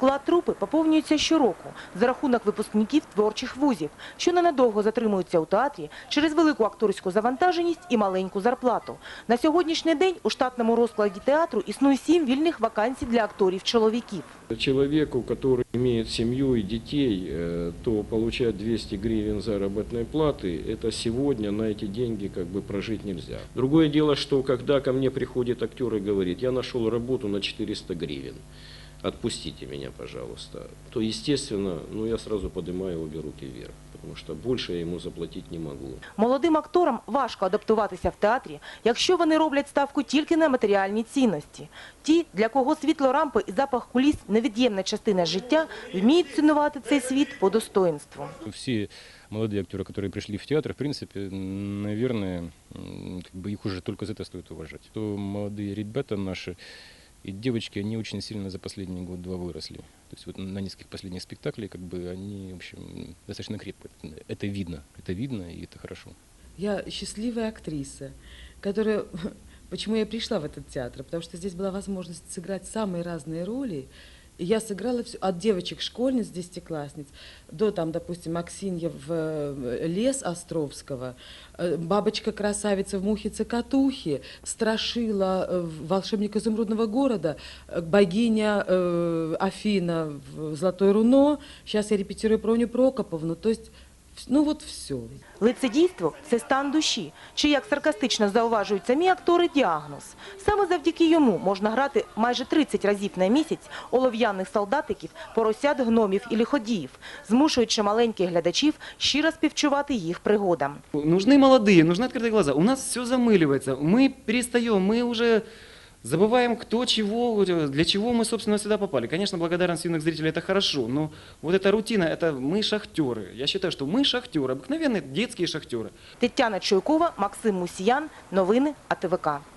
Склад трупи поповнюється щороку за рахунок випускників творчих вузів, що ненадовго затримуються у театрі через велику акторську завантаженість і маленьку зарплату. На сьогоднішній день у штатному розкладі театру існує сім вільних вакансій для акторів-чоловіків. Человеку, который имеет семью и детей, э, то получать 200 гривен заработной платы, это сегодня на эти деньги как бы прожить нельзя. Другое дело, что когда ко мне приходит актер и говорит, я нашел работу на 400 гривен, отпустите меня, пожалуйста, то, естественно, ну, я сразу поднимаю обе руки вверх, потому что больше я ему заплатить не могу. Молодим акторам важко адаптуватися в театрі, якщо вони роблять ставку тільки на матеріальні цінності. Ті, для кого світло рампи і запах куліс – невід'ємна частина життя, вміють цінувати цей світ по достоинству. Все молодые актеры, которые пришли в театр, в принципе, м, наверное, м, как бы их уже только за это стоит уважать. То молодые ребята наши И девочки, они очень сильно за последний год-два выросли. То есть вот на нескольких последних спектаклей, как бы они, в общем, достаточно крепко. Это видно, это видно, и это хорошо. Я счастливая актриса, которая... Почему я пришла в этот театр? Потому что здесь была возможность сыграть самые разные роли. И я сыграла все, от девочек-школьниц, десятиклассниц, до, там, допустим, Аксинья в э, лес Островского, э, бабочка-красавица в мухе-цокотухе, страшила э, в волшебник изумрудного города, э, богиня э, Афина в Золотое руно, сейчас я репетирую Проню Прокоповну, то есть, вс- ну вот все. Лицедійство – це стан душі, чи, як саркастично зауважують самі актори, діагноз. Саме завдяки йому можна грати майже 30 разів на місяць олов'яних солдатиків, поросят, гномів і лиходіїв, змушуючи маленьких глядачів щиро співчувати їх пригодам. Нужны молодые, нужны открытые глаза. У нас все замыливается. Мы перестаем, мы уже забываем, кто чего, для чего мы, собственно, сюда попали. Конечно, благодарность юных зрителей это хорошо, но вот эта рутина, это мы шахтеры. Я считаю, что мы шахтеры, обыкновенные детские шахтеры. Тетяна Чуйкова, Максим Мусіян. Новини АТВК.